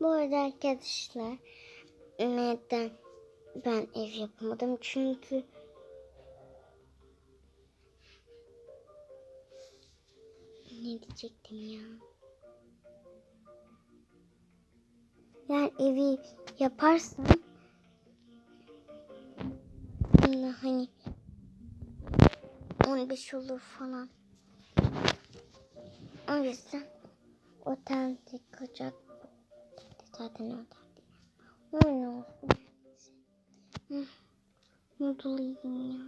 Bu arada arkadaşlar neden ben ev yapamadım? Çünkü ne diyecektim ya? Eğer evi yaparsam hani 15 olur falan. O yüzden otelde kalacak. Zaten otelde. Öyle olsun. Hı, Mutluyum ya.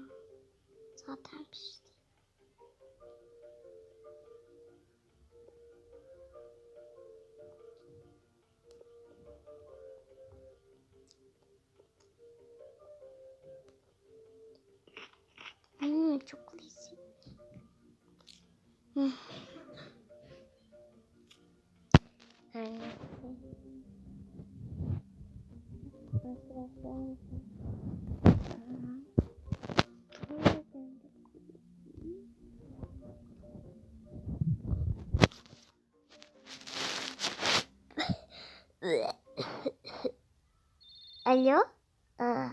Zaten işte. Hmm, Alo? Aa,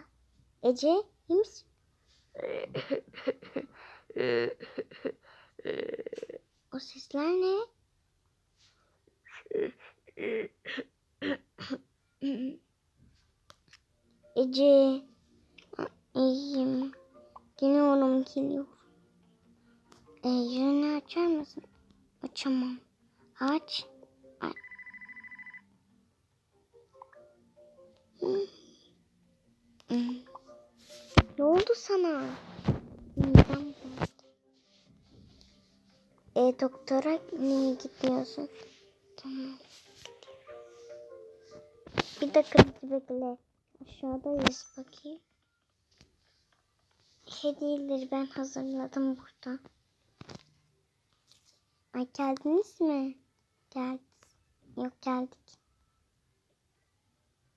Ece, iyi misin? O sesler ne? Ece. İyiyim. Yine oğlum geliyor. E, yüzünü açar mısın? Açamam. Aç. Ne oldu sana? Doktora niye gitmiyorsun? Tamam. Bir dakika bekle. Aşağıdayız bakayım. Hediyeleri ben hazırladım burada. Ay geldiniz mi? Geldik. Yok geldik.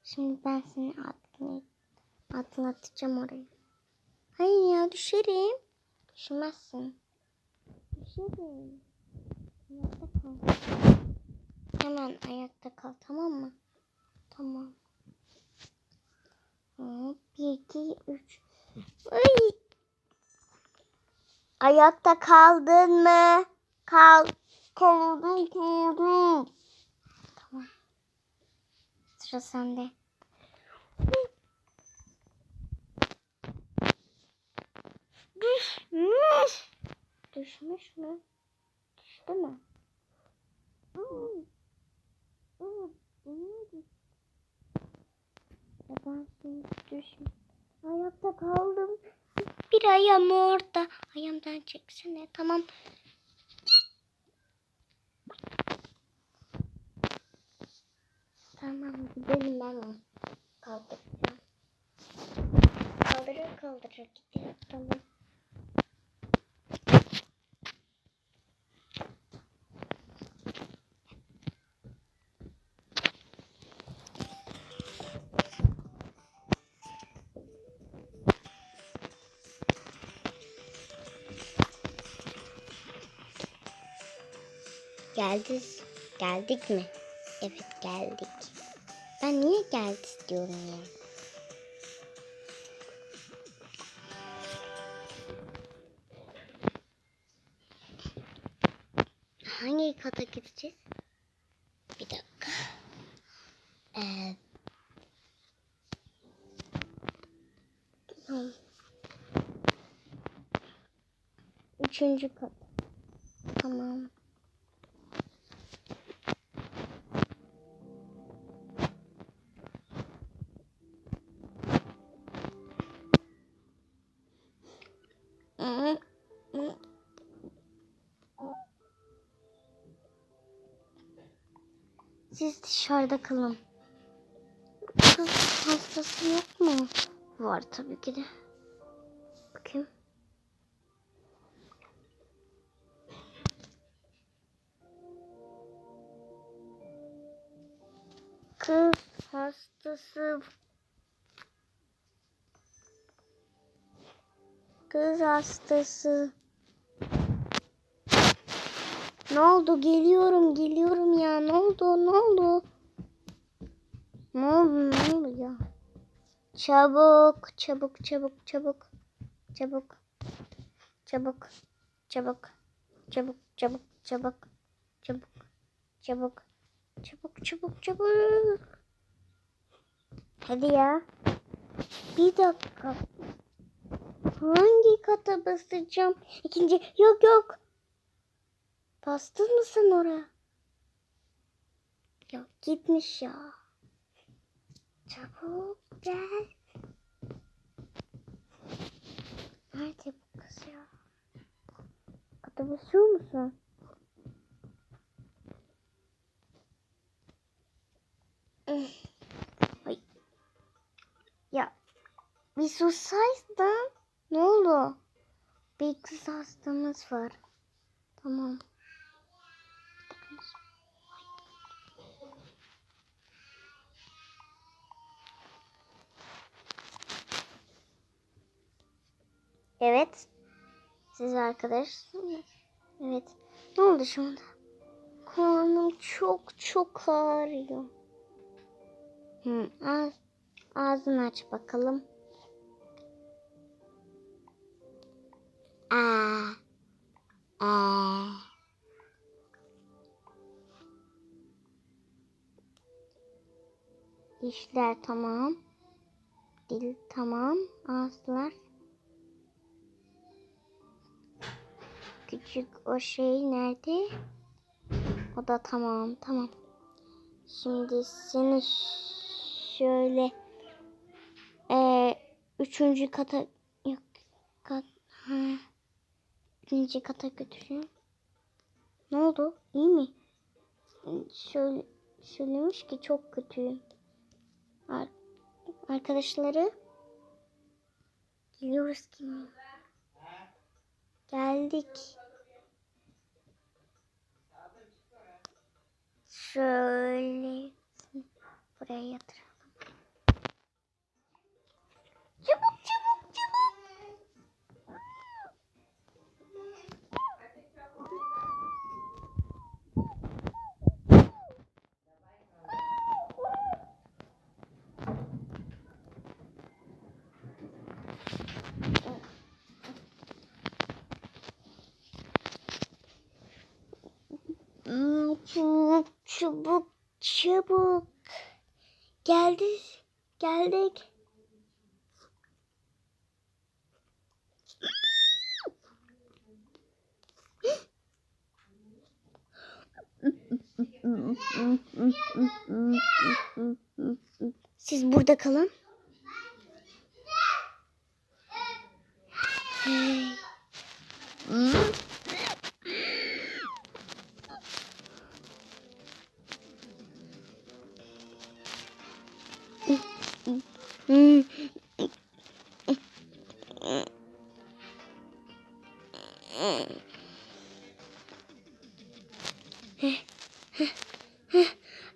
Şimdi ben seni atlatacağım oraya. Hayır ya düşerim. Düşmezsin. Düşerim. Ayakta kal. Hemen ayakta kal tamam mı? Tamam. Hop, Bir, iki, üç. Ay. Ayakta kaldın mı? Kal. Kaldım, kaldım. Tamam. Sıra sende. Düşmüş. Düşmüş mü? Düştü mü? Ben şimdi düşmüş. Ayakta kaldım. Bir ayağım orada. Ayağımdan çeksene. Tamam. Tamam gidelim ben onu. Kaldıracağım. Kaldırır kaldırır gidelim. Geldik. Geldik mi? Evet geldik. Ben niye geldik diyorum ya. Hangi kata gideceğiz? Bir dakika. Ee. Üçüncü kat. Tamam. Dışarıda kalın. Kız hastası yok mu? Var tabii ki de. Bakayım. Kız hastası. Kız hastası. Ne oldu? Geliyorum, geliyorum ya. Ne oldu? Ne oldu? Ne oldu? Ne oldu ya? Çabuk, çabuk, çabuk, çabuk. Çabuk. Çabuk. Çabuk. Çabuk, çabuk, çabuk. Çabuk. Çabuk. Çabuk, çabuk, çabuk. Hadi ya. Bir dakika. Hangi kata basacağım? İkinci. Yok yok. Bastın mı sen oraya? Yok gitmiş ya. Çabuk gel. Nerede bu kız ya? Kata basıyor musun? Ay. Ya bir sussaydın. Ne oldu? Bir kız hastamız var. Tamam. Evet. Siz arkadaşsınız. Evet. Ne oldu anda? Karnım çok çok ağrıyor. Hı, ağz, ağzını aç bakalım. Aa. Aa. Dişler tamam. Dil tamam. Ağızlar. Küçük o şey nerede? O da tamam. Tamam. Şimdi seni şöyle e, üçüncü kata yok kat ha, birinci kata götüreyim. Ne oldu? İyi mi? Şöyle söylemiş ki çok kötüyüm. Ar arkadaşları geliyoruz ki Geldik. Yatıralım. Çabuk çabuk çabuk. Çabuk çabuk çabuk. Geldi. Geldik. Siz burada kalın. Hey.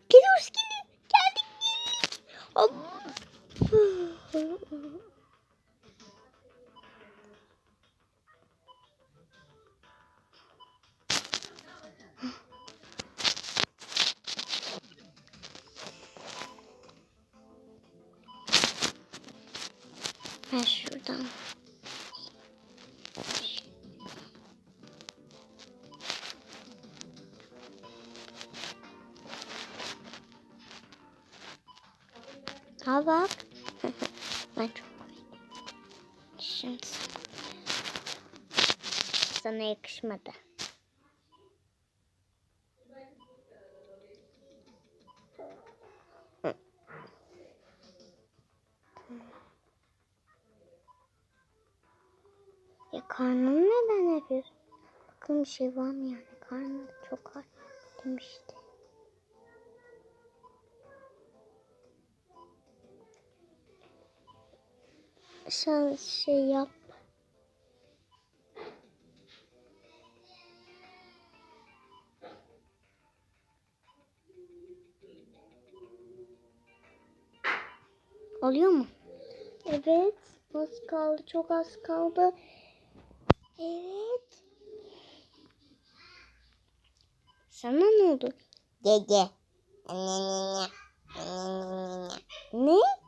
Geliyoruz geliyoruz. Geldik geldik. Allah. Al bak. ben çok Şimdi sana yakışmadı. Ya karnım neden yapıyorsun? Bakalım bir şey var mı yani? Karnım çok ağrıyor demişti. Sen şey yap. Oluyor mu? Evet. Az kaldı. Çok az kaldı. Evet. Sana ne oldu? Dede. Ne?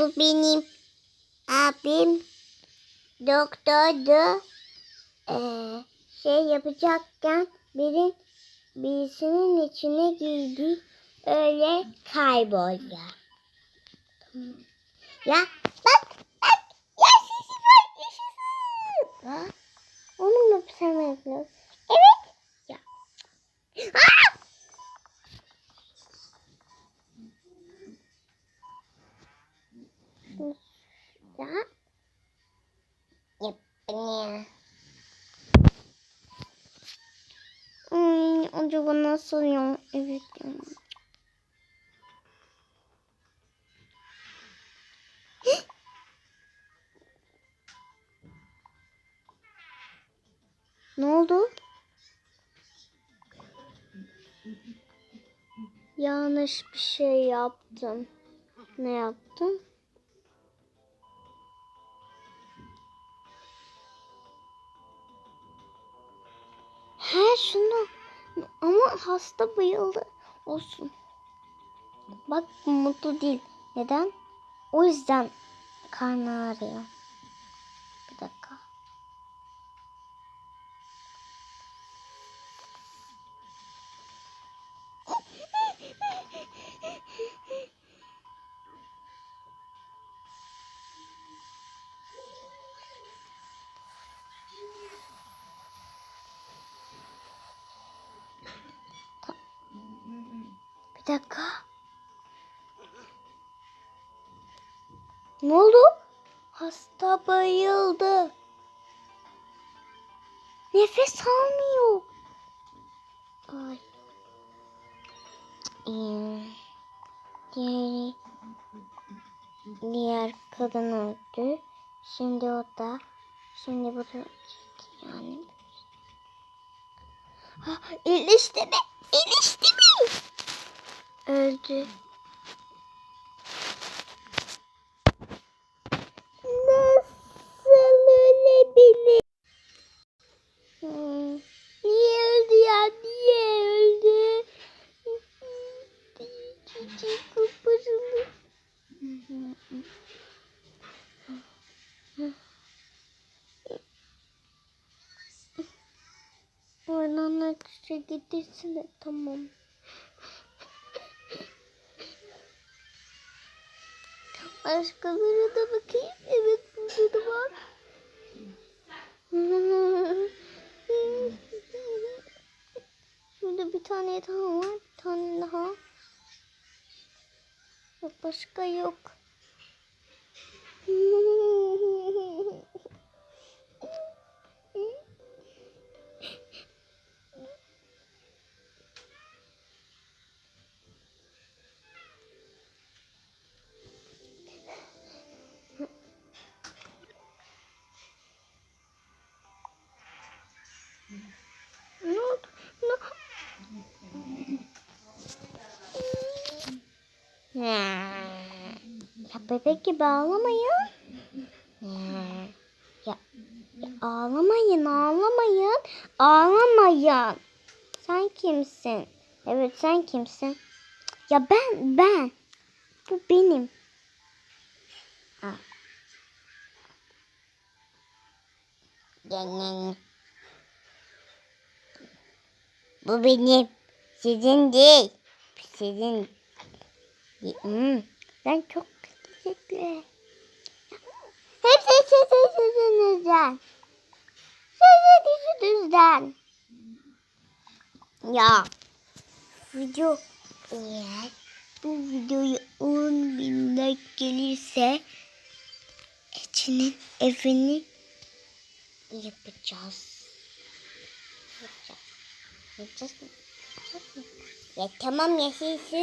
Bu benim abim doktordu. Ee, şey yapacakken biri birisinin içine girdi. Öyle kayboldu. Ya bak bak yaşasın var yaşasın. Onu mu sen yapıyorsun? Evet. Ya. Aa! Ya. Yapın Hmm, acaba nasıl ya? Evet ne oldu? Yanlış bir şey yaptım. Ne yaptım? He şunu. Ama hasta bayıldı. Olsun. Bak mutlu değil. Neden? O yüzden karnı ağrıyor. Bir dakika. Ne oldu? Hasta bayıldı. Nefes almıyor. Ay. Ee, diğer, kadın öldü. Şimdi o da. Şimdi bu da. Yani. Ha, iyileşti mi? İyileşti mi? Öldü. Nasıl ölebilir? Hmm. Niye öldü ya? Niye öldü? Çiçek koparıldı. Oradan akışa gidersene tamam. Başkaları da bakayım. Evet burada da var. Şurada bir tane daha var. Bir tane daha. Yok başka yok. Bebek gibi ağlamayın. Ya, ya ağlamayın, ağlamayın. Ağlamayın. Sen kimsin? Evet sen kimsin? Ya ben, ben. Bu benim. Bu benim. Sizin değil. Sizin. Hmm. Ben çok teşekkür Hepsi sizin yüzünüzden. Sizin yüzünüzden. Ya. Video Eğer bu videoyu 10 bin like gelirse Ece'nin evini Yapacağız. Yapacağız. Yapacağız mı? Ya tamam ya siz